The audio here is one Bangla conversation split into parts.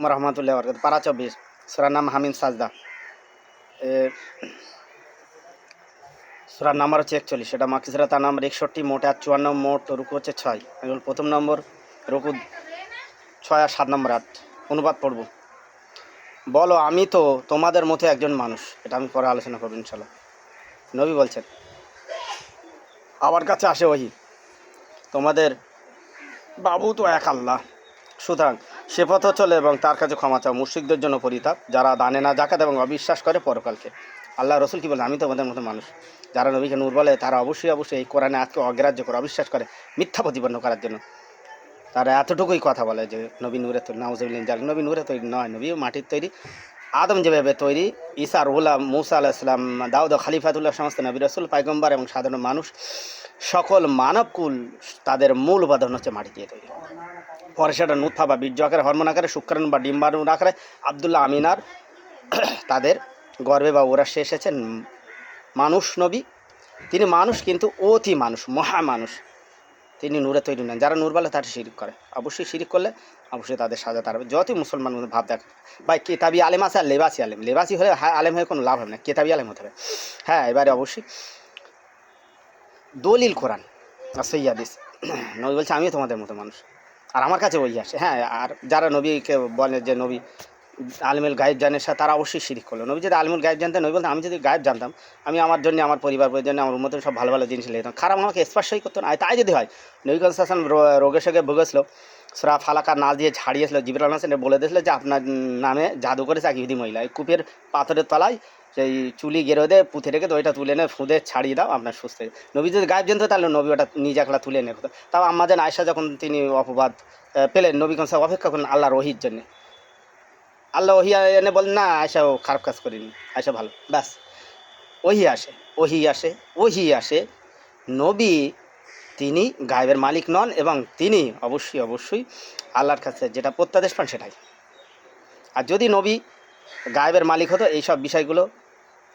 রহমতুল্লাহ বরকত পারা চব্বিশ, সুরার নাম হামিম সাজদা। সুরার নাম্বার হচ্ছে একচল্লিশ সেটা মাকিসরা তার নাম্বার একষট্টি, মোট আর চুয়ান্ন, মোট রুকু হচ্ছে ছয়। প্রথম নম্বর, রুকু ছয় আর সাত নম্বর আট অনুবাদ পড়ব। বলো, আমি তো তোমাদের মতো একজন মানুষ। এটা আমি পরে আলোচনা করব ইনশাল্লাহ নবী বলছেন, আমার কাছে আসে ওহি। তোমাদের বাবু তো এক আল্লাহ। সুতরাং সে পথ চলে এবং তার কাছে ক্ষমা চাও। মুশ্রিকদের জন্য পরিতাপ, যারা দানে না জাকাত এবং অবিশ্বাস করে পরকালকে। আল্লাহ রসুল কি বলে আমি তোমাদের মতো মানুষ। যারা নবীকে নূর বলে, তারা অবশ্যই অবশ্যই এই কোরআনে আজকে অগ্রাহ্য করে, অবিশ্বাস করে, মিথ্যা প্রতিপন্ন করার জন্য। তারা এতটুকুই কথা বলে যে নবী নূরে তৈরি নাউজুবিল্লিন যার নবী নূরে তৈরি নয়, নবী মাটির তৈরি। আদম যেভাবে তৈরি, ঈসা রুহুল্লাহ মুসা আল্লাহ ইসলাম দাউদ, খালিফাতুল্লাহ, সমস্ত নবী রসুল পাইগম্বার এবং সাধারণ মানুষ, সকল মানবকুল তাদের মূল উপাদান হচ্ছে মাটি দিয়ে তৈরি। পরে সেটা নুৎফা বা বীর্য আকারে, হরমোন আকারে, শুক্রাণু বা ডিম্বাণু আকারে, আবদুল্লাহ আমিনার তাদের গর্বে বা ওরা সে এসেছেন। মানুষ নবী। তিনি মানুষ কিন্তু অতি মানুষ, মহা মানুষ। তিনি নূরে তৈরি নেন। যারা নূর বলে তারা শিরিক করে। অবশ্যই শিরিক করলে অবশ্যই তাদের সাজা, তার যতই মুসলমান ভাব দেখ ভাই, কেতাবি আলেম আছে আর লেবাসি আলেম। লেবাসি হলে হ্যাঁ আলেম হয়ে কোনো লাভ হবে না। কেতাবি আলেম হতে হবে। হ্যাঁ এবারে অবশ্যই। দলিল কোরআন। আর সৈয়াদিস নবী বলছে, আমিও তোমাদের মতো মানুষ। আর আমার কাছে ওই আসে। হ্যাঁ আর যারা নবীকে বলে যে নবী আলমুল গায়েব জানের সাথে, তারা অবশ্যই শিরিক করল। নবী যদি আলমুল গায়েব জানতেন, নবী বলতে আমি যদি গায়েব জানতাম, আমি আমার জন্য, আমার পরিবার জন্য, আমার মতন সব ভালো ভালো জিনিস লিখতাম খারাপ আমাকে স্পর্শই করতো না। তাই যদি হয়, নবী হাসান রোগে সোগে ভুগেছিল। সুরা ফালাকা না দিয়ে ছাড়িয়েছিল জিবর হাসান বলে দিয়েছিল যে আপনার নামে জাদু করেছে ইহুদি মহিলা, এই কূপের পাথরের তলায় সেই চুলি গেরো দে পুঁথে রেখে তো ওইটা তুলে এনে ফুঁদে ছাড়িয়ে দাও, আপনার সুস্থ নবী যদি গায়েব জানতো তাহলে নবী ওটা নিজে একলা তুলে হতো তাও আমাদের আয়সা যখন তিনি অপবাদ পেলেন, নবী কোন অপেক্ষা করেন আল্লাহ রহির জন্যে। আল্লাহ ওহি এনে বলেন না আয়সা ও খারাপ কাজ করিনি আয়সা ভালো। ব্যাস, ওহি আসে ওহি আসে ওহি আসে, নবী তিনি গায়েবের মালিক নন এবং তিনি অবশ্যই অবশ্যই আল্লাহর কাছে যেটা প্রত্যাদেশ পান সেটাই। আর যদি নবী গায়েবের মালিক হতো, এইসব বিষয়গুলো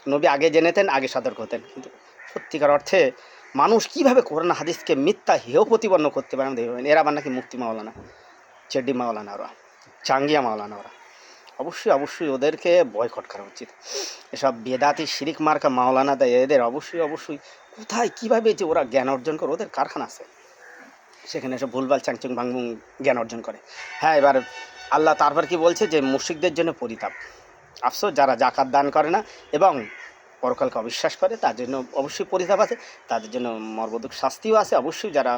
নবী আগে জেনেতেন, আগে সতর্ক হতেন। কিন্তু সত্যিকার অর্থে মানুষ কীভাবে কোরআন হাদিসকে মিথ্যা, হেয় প্রতিপন্ন করতে পারে আমাদের এরা আবার নাকি মুক্তি মাওলানা চেড্ডি মাওলানা ওরা চাঙ্গিয়া মাওলানা ওরা। অবশ্যই অবশ্যই ওদেরকে বয়কট করা উচিত। এসব বেদাতি, শিরিক, মার্কা, মাওলানা দেয় এদের অবশ্যই অবশ্যই কোথায়, কীভাবে যে ওরা জ্ঞান অর্জন করে, ওদের কারখানা আছে। সেখানে এসব ভুলভাল চাংচুং ভাঙবুং জ্ঞান অর্জন করে। হ্যাঁ এবার আল্লাহ তারপর কি বলছে যে মুশিকদের জন্য পরিতাপ। আফসোস, যারা জাকাত দান করে না এবং পরকালকে অবিশ্বাস করে, তার জন্য অবশ্যই পরিতাপ আছে, তাদের জন্য মর্বদুক শাস্তিও আছে। অবশ্যই যারা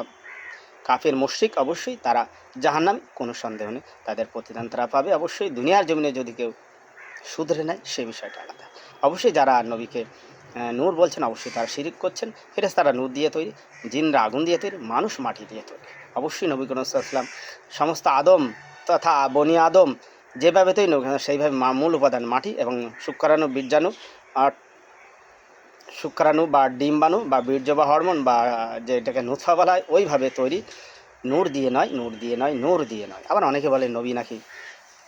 কাফের মুশরিক অবশ্যই তারা জাহান্নাম, কোনো সন্দেহ নেই। তাদের প্রতিদান তারা পাবে। অবশ্যই দুনিয়ার জমিনে যদি কেউ শুধরে নেয়, সে বিষয়টা আলাদা। অবশ্যই যারা নবীকে নূর বলছেন, অবশ্যই তারা শিরিক করছেন। ফেরেস তারা নূর দিয়ে তৈরি, জিনরা আগুন দিয়ে তৈরি, মানুষ মাটি দিয়ে তৈরি। অবশ্যই নবী করিম সমস্ত আদম তথা বনি আদম যেভাবে তৈরি নবী সেইভাবে মূল উপাদান মাটি এবং শুক্রাণু বীর্যাণু আর শুক্রাণু বা ডিম্বাণু বা বীর্য বা হরমোন বা যেটাকে নুৎফা বলা হয়, ওইভাবে তৈরি। নূর দিয়ে নয়, নূর দিয়ে নয়, নূর দিয়ে নয়। আবার অনেকে বলে নবী নাকি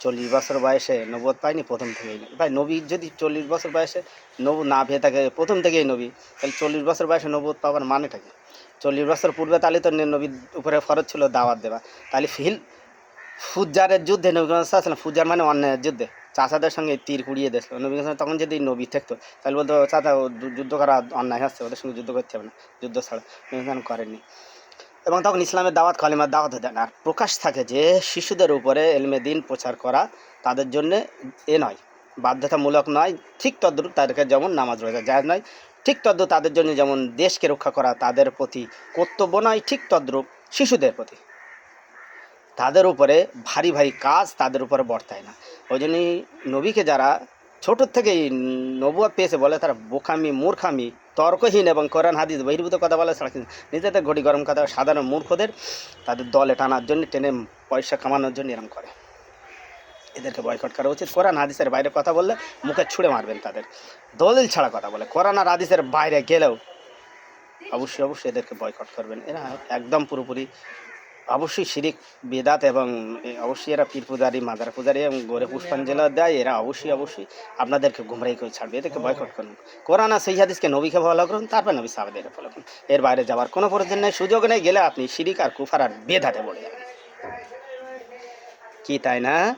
চল্লিশ বছর বয়সে নবদ পায়নি, প্রথম থেকেই। নবী ভাই, নবী যদি চল্লিশ বছর বয়সে নবু না পেয়ে থাকে, প্রথম থেকেই নবী। তাহলে চল্লিশ বছর বয়সে নবদ পাওয়ার মানেটা কি? চল্লিশ বছর পূর্বে তাহলে তো নবীর উপরে ফরজ ছিল দাওয়াত দেওয়া। তাহলে ফিল, ফুজারের যুদ্ধে নবী আসলাম ফুজার মানে অন্যায়ের যুদ্ধে। চাচাদের সঙ্গে তীর কুড়িয়ে দিয়েছিল। নবী সাল্লাম তখন যদি নবী থাকতো, তাহলে বলতো, চাচা যুদ্ধ করা অন্যায় হচ্ছে, ওদের সঙ্গে যুদ্ধ করতে হবে না, যুদ্ধ ছাড়া। করেননি। এবং তখন ইসলামের দাওয়াত কালিমার দাওয়াত হতে না। প্রকাশ থাকে যে, শিশুদের উপরে এলমে দিন প্রচার করা তাদের জন্য এ নয়, বাধ্যতামূলক নয়, ঠিক তদ্রুপ তাদেরকে যেমন নামাজ রোজা যায় নয়, ঠিক তদ্রুপ তাদের জন্য যেমন দেশকে রক্ষা করা তাদের প্রতি কর্তব্য নয়, ঠিক তদ্রুপ শিশুদের প্রতি। তাদের উপরে ভারী ভারী কাজ তাদের উপরে বর্তায় না। ওই জন্যই নবীকে যারা ছোটোর থেকেই নবুয়া পেয়েছে বলে তারা বোকামি মূর্খামি, তর্কহীন এবং কোরআন, হাদিস বহির্ভূত কথা বলে ছাড়া নিজেদের ঘড়ি গরম কথা সাধারণ মূর্খদের তাদের দলে টানার জন্য, টেনে পয়সা কামানোর জন্য এরম করে। এদেরকে বয়কট করা উচিত। কোরআন, হাদিসের বাইরে কথা বললে মুখে ছুঁড়ে মারবেন তাদের। দলিল ছাড়া কথা বলে। কোরআন আর হাদিসের বাইরে গেলেও অবশ্যই অবশ্যই এদেরকে বয়কট করবেন। এরা একদম পুরোপুরি অবশ্যই শিরিক, বেদাত এবং অবশ্যই এরা পীর পূজারি, মাদার পূজারী এবং গোরে পুষ্পাঞ্জলি দেয়। এরা অবশ্যই অবশ্যই আপনাদেরকে গুমরাই করে ছাড়বে। এদেরকে বয়কট করুন। কোরআন আর সেই হাদিসকে নবীকে ফলো করুন, তারপর নবী সাহাবাদের ফলো করুন। এর বাইরে যাওয়ার কোনো প্রয়োজন নেই। সুযোগ নেই, গেলে আপনি শিরিক আর কুফার আর বেদাতে বলে যাবেন। কি তাই না?